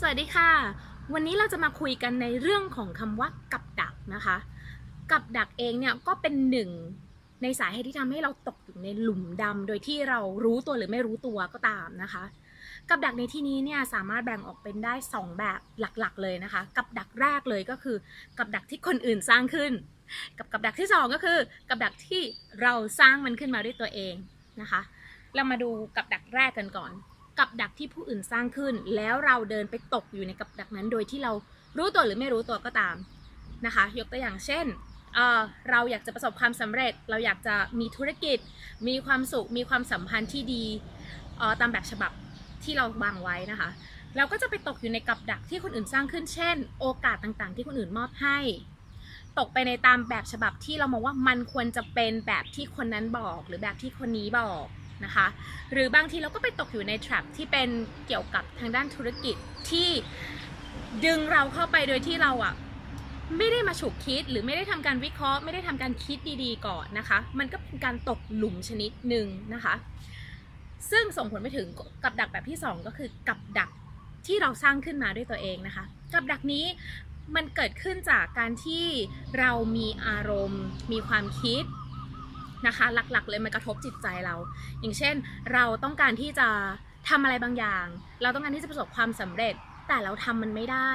สวัสดีค่ะ วันนี้เราจะมาคุยกันในเรื่องของคำว่ากับดักนะคะ กับดักเองเนี่ยก็เป็นหนึ่งในสาเหตุที่ทำให้เราตกอยู่ในหลุมดำโดยที่เรารู้ตัวหรือไม่รู้ตัวก็ตามนะคะ กับดักในที่นี้เนี่ยสามารถแบ่งออกเป็นได้ 2 แบบหลักๆ เลยนะคะ กับดักแรกเลยก็คือ กับดักที่คนอื่นสร้างขึ้น กับกับดักที่สองก็คือ กับดักที่เราสร้างมันขึ้นมาด้วยตัวเองนะคะ เรามาดูกับดักแรกกันก่อน กับดักที่ผู้อื่นสร้างขึ้น แล้วเราเดินไปตกอยู่ในกับดักนั้นโดยที่เรารู้ตัวหรือไม่รู้ตัวก็ตามนะคะ ยกตัวอย่างเช่นเเราอยากจะประสบความสำเร็จ เราอยากจะมีธุรกิจ มีความสุข มีความสัมพันธ์ที่ดีตามแบบฉบับที่เราวางไว้นะคะ เราก็จะไปตกอยู่ในกับดักที่คนอื่นสร้างขึ้น เช่น โอกาสต่างๆ ที่คนอื่นมอบให้ ตกไปในตามแบบฉบับที่เรามองว่ามันควรจะเป็นแบบที่คนนั้นบอก หรือแบบที่คนนี้บอก นะคะ หรือบางทีเราก็ไปตกอยู่ใน trap ที่เป็นเกี่ยวกับทางด้านธุรกิจที่ดึงเราเข้าไปโดยที่เราอะไม่ได้มาฉุกคิดหรือไม่ได้ทำการวิเคราะห์ ไม่ได้ทำการคิดดีๆก่อนนะคะ มันก็เป็นการตกหลุมชนิดหนึ่งนะคะ ซึ่งส่งผลไปถึงกับดักแบบที่สองก็คือกับดักที่เราสร้างขึ้นมาด้วยตัวเองนะคะ กับดักนี้มันเกิดขึ้นจากการที่เรามีอารมณ์ มีความคิด นะคะ หลักๆ เลยมันกระทบจิตใจเรา อย่างเช่น เราต้องการที่จะทำอะไรบางอย่าง เราต้องการที่จะประสบความสำเร็จ แต่เราทำมันไม่ได้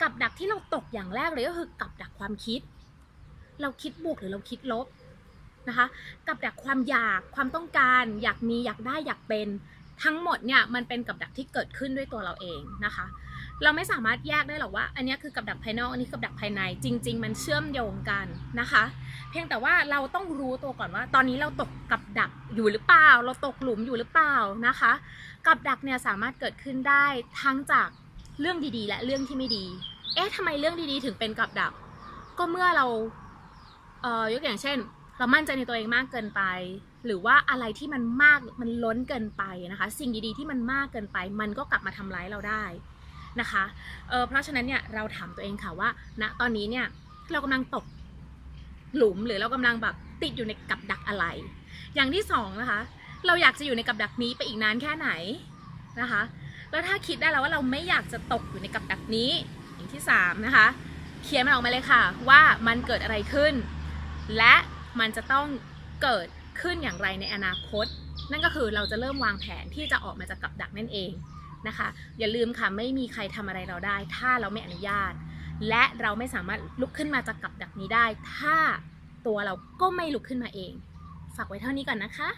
กับดักที่เราตกอย่างแรกเลยก็คือกับดักความคิด เราคิดบวกหรือเราคิดลบนะคะ กับดักความอยากความต้องการ อยากมีอยากได้อยากเป็นทั้งหมดเนี่ยมันเป็นกับดักที่เกิดขึ้นด้วยตัวเราเองนะคะ เราไม่สามารถแยกได้หรอกว่า อันนี้คือกับดักภายนอกอันนี้กับดักภายในจริง ๆ มันเชื่อมโยงกันนะคะ เพียงแต่ว่าเราต้องรู้ตัวก่อนว่า ตอนนี้เราตกกับดักอยู่หรือเปล่า เราตกหลุมอยู่หรือเปล่านะคะ กับดักเนี่ยสามารถเกิดขึ้นได้ทั้งจากเรื่องดีๆ และเรื่องที่ไม่ดี เอ๊ะทำไมเรื่องดีๆ ถึงเป็นกับดัก ก็เมื่อเราเอ่อยกอย่างเช่น เรามั่นใจในตัวเองมากเกินไป หรือว่าอะไรที่มันมากมันล้นเกินไปนะคะ สิ่งดีๆ ที่มันมากเกินไป มันก็กลับมาทำร้ายเราได้ นะคะเเพราะฉะนั้นเนี่ยเราถามตัวเองค่ะว่าณตอนนี้เนี่ยเรากำลังตกหลุมหรือเรากำลังแบบติดอยู่ในกับดักอะไร อย่างที่สองนะคะ เราอยากจะอยู่ในกับดักนี้ไปอีกนานแค่ไหนนะคะ แล้วถ้าคิดได้แล้วว่าเราไม่อยากจะตกอยู่ในกับดักนี้ อย่างที่สามนะคะ เขียนมันออกมาเลยค่ะ ว่ามันเกิดอะไรขึ้น และมันจะต้องเกิดขึ้นอย่างไรในอนาคต นั่นก็คือเราจะเริ่มวางแผนที่จะออกมาจากกับดักนั่นเอง นะคะ อย่าลืมค่ะไม่มีใครทำอะไรเราได้ ถ้าเราไม่อนุญาต และเราไม่สามารถลุกขึ้นมาจากกับดักนี้ได้ ถ้าตัวเราก็ไม่ลุกขึ้นมาเอง ฝากไว้เท่านี้ก่อนนะคะ